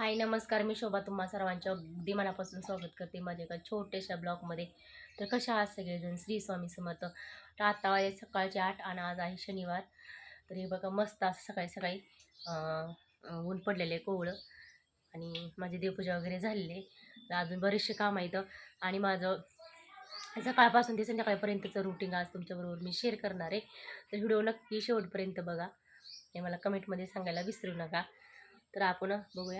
हाय नमस्कार. मी शोभा. तुम्हा सर्वांच्या अगदी मनापासून स्वागत करते माझ्या एका छोट्याशा ब्लॉगमध्ये. तर कशा आहात सगळेजण? श्री स्वामी समर्थ. तर आत्ता वाजे सकाळचे आठ आणि आज आहे शनिवार. तर हे बघा मस्त असं सकाळी सकाळी ऊन पडलेलं आहे कोवळं. आणि माझी देवपूजा वगैरे झालेली आहे. तर अजून बरेचसे काम आहेत. आणि माझं सकाळपासून ते संध्याकाळपर्यंतचं रुटीन आज तुमच्याबरोबर मी शेअर करणार आहे. तर व्हिडिओ नक्की शेवटपर्यंत बघा. हे मला कमेंटमध्ये सांगायला विसरू नका. तर आपण बघूया.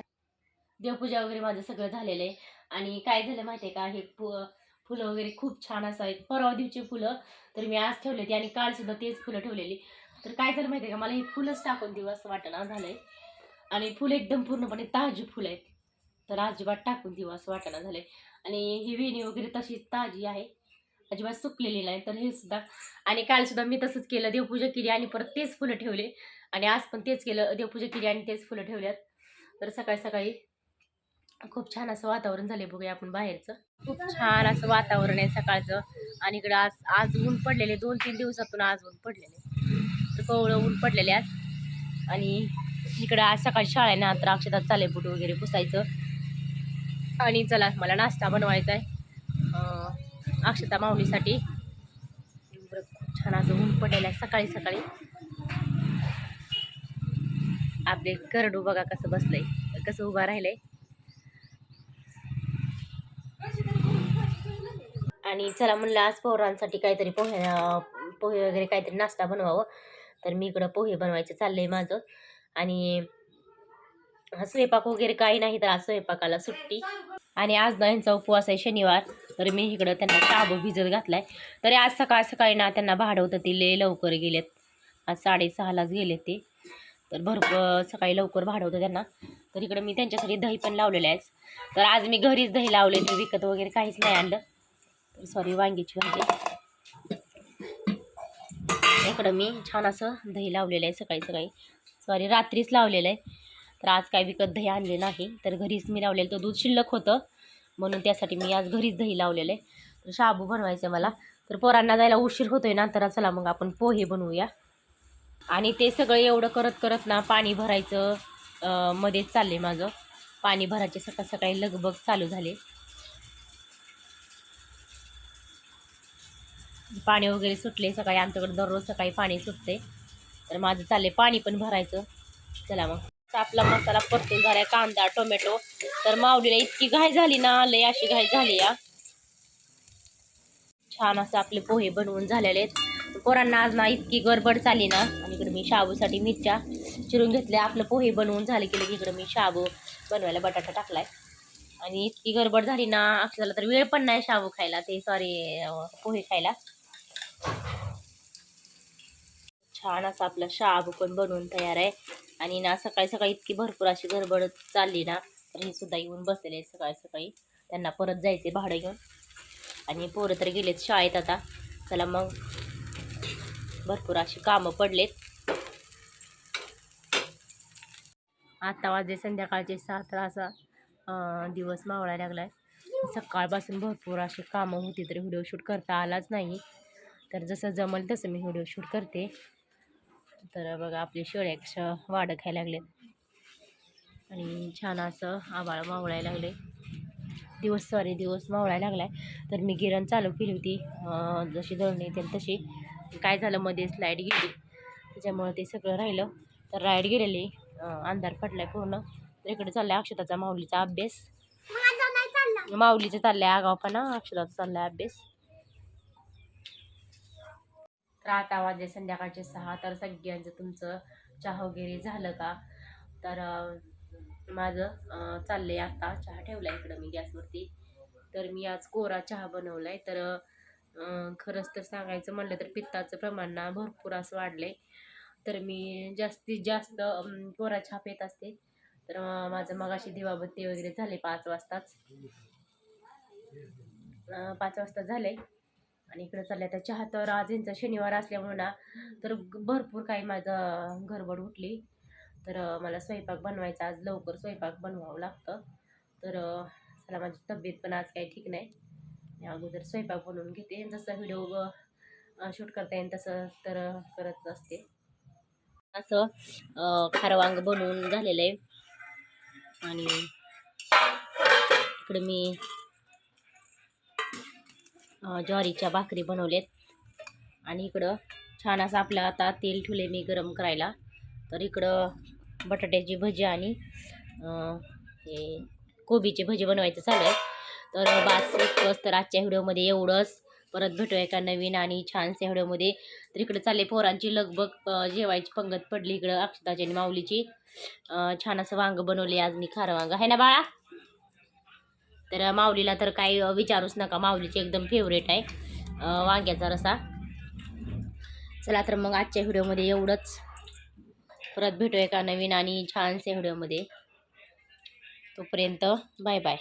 देवपूजा वगैरे माझं सगळं झालेलं आहे. आणि काय झालं माहिती आहे का? हे फु फुलं वगैरे खूप छान असं आहेत. परवा दिवशी फुलं तर मी आज ठेवले ते आणि काल सुद्धा तेच फुलं ठेवलेली. तर काय झालं माहिती आहे का? मला हे फुलंच टाकून देऊ असं वाटणं झालं आहे आणि फुलं एकदम पूर्णपणे ताजी फुलं आहेत. तर अजिबात टाकून देऊ असं वाटणं झालं आहे आणि ही वेणी वगैरे तशीच ताजी आहे. अजिबात सुकलेली नाही. तर हे सुद्धा आणि काल सुद्धा मी तसंच केलं. देवपूजा केली आणि परत तेच फुलं ठेवले. आणि आज पण तेच केलं. देवपूजा केली आणि तेच फुलं ठेवल्यात. तर सकाळी सकाळी खूप छान असं वातावरण झाले बघूया आपण बाहेरचं. खूप छान असं वातावरण आहे सकाळचं. आणि इकडं आज आज ऊन पडलेले दोन तीन दिवसातून आज ऊन पडलेले. तर कोवळं ऊन पडलेले आज. आणि इकडं आज सकाळी शाळा आहे ना तर अक्षतात चाले बुट वगैरे पुसायचं. आणि चला मला नाश्ता बनवायचा आहे. अक्षता माऊलीसाठी. बरं, खूप छान असं ऊन पडलेलं आहे सकाळी सकाळी. आपले करडू बघा कसं बसलंय कसं उभा राहिलंय. आणि चला म्हणलं आज पोरांसाठी काहीतरी पोहे पोहे वगैरे काहीतरी नाश्ता बनवावं. तर मी इकडं पोहे बनवायचं चाललंय माझं. आणि स्वयंपाक वगैरे काही नाही तर आज स्वयंपाकाला सुट्टी. आणि आज ना यांचा उपवास आहे शनिवार. तर मी इकडं त्यांना शाबू भिजत घातलाय. तरी आज सकाळ सकाळी ना त्यांना भाडवतं ते लय लवकर गेलेत. आज साडेसहालाच गेले ते. तर भरपूर सकाळी लवकर भाडवतं त्यांना. तर इकडं मी त्यांच्यासाठी दही पण लावलेलं आहे तर आज मी घरीच दही लावले ते विकत वगैरे काहीच नाही आणलं. सॉरी वांग्याची भाजी. इकडं मी छान असं दही लावलेलं आहे सकाळी सकाळी. सॉरी रात्रीच लावलेलं आहे. तर आज काय विकत दही आणले नाही. तर घरीच मी लावलेलं तर दूध शिल्लक होतं. म्हणून त्यासाठी मी आज घरीच दही लावलेलं आहे. तर शाबू बनवायचं आहे मला. तर पोरांना जायला उशीर होतोय ना तर चला मग आपण पोहे बनवूया. आणि ते सगळं एवढं करत करत ना पाणी भरायचं मध्येच चालले माझं. पाणी भरायचे सकाळ सकाळी लगबग चालू झाले. पाणी वगैरे सुटले सकाळी आमच्याकडे दररोज सकाळी पाणी सुटते. तर माझं चालले पाणी पण भरायचं. चला मग. आपला मसाला परतून झालाय कांदा टोमॅटो. तर माऊलीला इतकी घाई झाली ना लय अशी घाई झाली या. छान असं आपले पोहे बनवून झालेले आहेत. पोरांना आज ना इतकी गडबड चालली ना आणि इकडे मी शाबूसाठी मिरच्या चिरून घेतल्या. आपलं पोहे बनवून झाले की इकडे मी शाबू बनवायला बटाटा टाकलाय. आणि इतकी गडबड झाली ना अक्षराला तर वेळ पण नाही शाबू खायला. ते सॉरी पोहे खायला. छान असं आपलं शाबू पण बनवून तयार आहे. आणि ना सकाळी सकाळी इतकी भरपूर अशी गडबड चालली ना तर हे सुद्धा येऊन बसलेले सकाळी सकाळी. त्यांना परत जायचे भाडं घेऊन. आणि पोरं तर गेलेत शाळेत आता. चला मग भरपूर अशी कामं पडलेत. आता वाजले संध्याकाळचे सात असा दिवस मावळायला लागलाय. सकाळपासून भरपूर अशी कामं होती तर व्हिडिओ शूट करता आलाच नाही. तर जसं जमल तसं मी व्हिडिओ शूट करते. तर बघा आपले शेळ्या वाढ खायला लागलेत आणि छान असं आबाळ मावळायला लागले. दिवस सॉरी दिवस मावळायला लागलाय. तर मी गिरण चालू केली होती. जशी दळणी येते तशी. काय झालं मध्येच लाइट गेली. त्याच्यामुळं ते सगळं राहिलं. तर लाइट गेलेली. अंधार पडलाय पूर्ण. तर इकडे चाललाय अक्षताचा माऊलीचा अभ्यास. माऊलीचा चाललाय आगावपणा अक्षताचा चाललाय अभ्यास. तर आता वाजले संध्याकाळचे सहा. तर सगळ्यांचं तुमचं चहा वगैरे झालं का? तर माझं चाललं चाललंय आता. चहा ठेवला इकडं मी गॅसवरती. तर मी आज कोरा चहा बनवलाय. तर खरंच तर सांगायचं म्हणलं तर पित्ताचं प्रमाण ना भरपूर असं वाढलंय. तर मी जास्तीत जास्त कोरा चहा पेत असते. तर माझं मगाशी दिवाबत्ती वगैरे झाले पाच वाजताच. पाच वाजता झाले आणि इकडं चालल्या त्या चहा तर आज यांचा शनिवार असल्यामुळं ना तर भरपूर काही माझं गडबड उठली. तर मला स्वयंपाक बनवायचा आज लवकर स्वयंपाक बनवावं लागतं. तर चला माझी तब्येत पण आज काही ठीक नाही. मी अगोदर स्वयंपाक बनवून घेते जसं व्हिडिओ शूट करता येईल तसं तर करत असते. असं खारवांग बनवून झालेलं आहे. आणि इकडे मी ज्वारीच्या भाकरी बनवलेत आणि इकडं छान असं आपलं आता तेल ठेवले मी गरम करायला. तर इकडं बटाट्याची भजी आणि हे कोबीचे भजी बनवायचं चालू आहे तर बास इतकंच तर आजच्या व्हिडिओमध्ये एवढंच. परत भेटूया एका नवीन आणि छानशा व्हिडिओमध्ये. तर इकडं चालले पोरांची लगबग जेवायची पंगत पडली इकडं अक्षताची आणि माऊलीची. छान असं वांग बनवले आज मी खारं वांग. आहे ना बाळा? तर माऊलीला तर काही विचारूच नका. माऊलीची एकदम फेवरेट आहे. वांग्याचा रसा चला तर मग आजच्या व्हिडिओमध्ये एवढंच. परत भेटूया एका नवीन आणि छानसे व्हिडिओमध्ये. तोपर्यंत बाय बाय